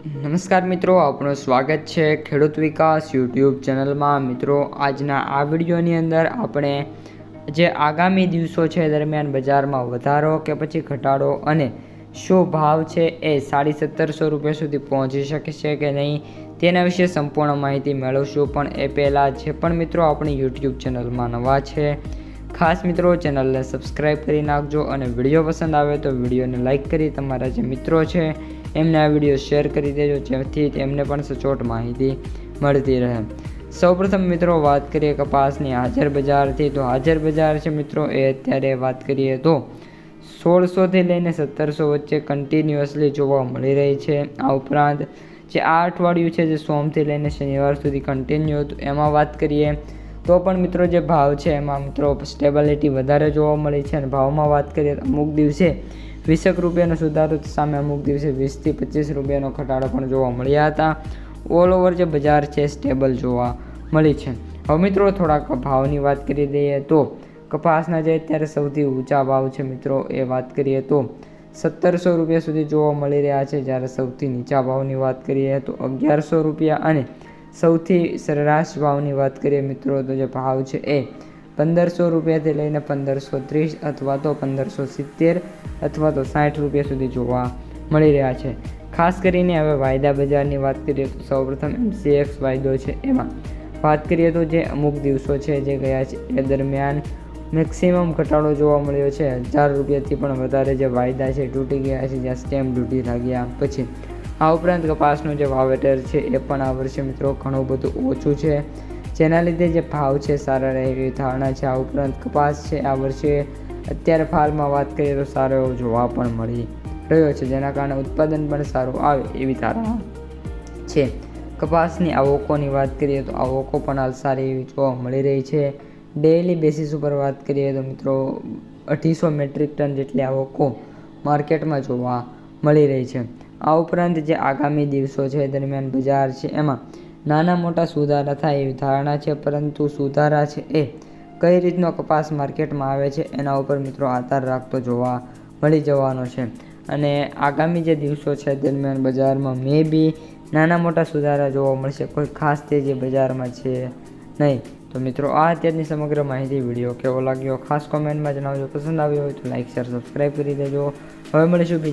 નમસ્કાર મિત્રો, આપનું સ્વાગત છે ખેડૂત વિકાસ યુટ્યુબ ચેનલમાં. મિત્રો, આજના આ વિડીયોની અંદર આપણે જે આગામી દિવસો છે દરમિયાન બજારમાં વધારો કે પછી ઘટાડો અને શું ભાવ છે એ સાડી સત્તરસો રૂપિયા સુધી પહોંચી શકે છે કે નહીં, તેના વિશે સંપૂર્ણ માહિતી મેળવશું. પણ એ પહેલાં જે પણ મિત્રો આપણી યુટ્યુબ ચેનલમાં નવા છે, ખાસ મિત્રો ચેનલને સબસ્ક્રાઈબ કરી નાખજો અને વીડિયો પસંદ આવે તો વિડીયોને લાઇક કરી તમારા જે મિત્રો છે એમને આ વીડિયો શેર કરી દેજો, જેથી તેમને પણ સચોટ માહિતી મળતી રહે. સૌપ્રથમ મિત્રો વાત કરીએ કપાસની હાજર બજારથી. તો હાજર બજાર છે મિત્રો, એ અત્યારે વાત કરીએ તો સોળસોથી લઈને સત્તરસો વચ્ચે કન્ટિન્યુઅસલી જોવા મળી રહી છે. આ ઉપરાંત જે આ અઠવાડિયું છે, જે સોમથી લઈને શનિવાર સુધી કન્ટિન્યુ હતું, એમાં વાત કરીએ તો પણ મિત્રો જે ભાવ છે, એમાં મિત્રો સ્ટેબિલિટી વધારે જોવા મળી છે. અને ભાવમાં વાત કરીએ અમુક દિવસે વીસેક રૂપિયાનો સુધારો સામે અમુક દિવસે વીસથી પચીસ રૂપિયાનો ઘટાડો પણ જોવા મળ્યા હતા. ઓલ ઓવર જે બજાર છે સ્ટેબલ જોવા મળી છે. હવે મિત્રો થોડાક ભાવની વાત કરી દઈએ તો કપાસના જે અત્યારે સૌથી ઊંચા ભાવ છે મિત્રો, એ વાત કરીએ તો સત્તરસો રૂપિયા સુધી જોવા મળી રહ્યા છે. જ્યારે સૌથી નીચા ભાવની વાત કરીએ તો અગિયારસો રૂપિયા અને સૌથી સરેરાશ ભાવની વાત કરીએ મિત્રો, તો જે ભાવ છે એ પંદરસો રૂપિયાથી લઈને પંદરસો ત્રીસ અથવા તો પંદરસો સિત્તેર અથવા તો સાઠ રૂપિયા સુધી જોવા મળી રહ્યા છે. ખાસ કરીને હવે વાયદા બજારની વાત કરીએ તો સૌપ્રથમ એમસીએક્સ વાયદો છે એમાં. વાત કરીએ તો જે અમુક દિવસો છે જે ગયા છે એ દરમિયાન મેક્સિમમ ઘટાડો જોવા મળ્યો છે. હજાર રૂપિયાથી પણ વધારે જે વાયદા છે તૂટી ગયા છે જ્યાં સ્ટેમ્પ ડ્યુટી લાગ્યા પછી. આ ઉપરાંત કપાસનું જે વાવેતર છે એ પણ આ વર્ષે મિત્રો ઘણું બધું ઓછું છે. જેના લીધે જે ભાવ છે સારા રહે એવી ધારણા છે. આ ઉપરાંત કપાસ છે, આ વર્ષે અત્યારે ફાલમાં વાત કરીએ તો સારો એવો જોવા પણ મળી રહ્યો છે, જેના કારણે ઉત્પાદન પણ સારું આવે એવી ધારણા છે. કપાસની આવકોની વાત કરીએ તો આવકો પણ હાલ સારી એવી જોવા મળી રહી છે. ડેઇલી બેસિસ ઉપર વાત કરીએ તો મિત્રો અઢીસો મેટ્રિક ટન જેટલી આવકો માર્કેટમાં જોવા મળી રહી છે. આ ઉપરાંત જે આગામી દિવસો છે, દરમિયાન બજાર છે, એમાં નાના મોટા સુધારા થાય એવી ધારણા છે, પરંતુ સુધારા છે એ કઈ રીતનો કપાસ માર્કેટમાં આવે છે, એના ઉપર મિત્રો આધાર રાખતો જોવા મળી જવાનો છે. અને આગામી જે દિવસો છે દરમિયાન બજારમાં મે બી નાના મોટા સુધારા જોવા મળશે, કોઈ ખાસ તેજી બજારમાં છે નહીં. તો મિત્રો, આ અત્યારની સમગ્ર માહિતી વીડિયો કેવો લાગ્યો? ખાસ કોમેન્ટમાં જણાવજો. પસંદ આવ્યો હોય તો લાઇક શેર, સબસ્ક્રાઈબ કરી દેજો. હવે મળીશું બીજા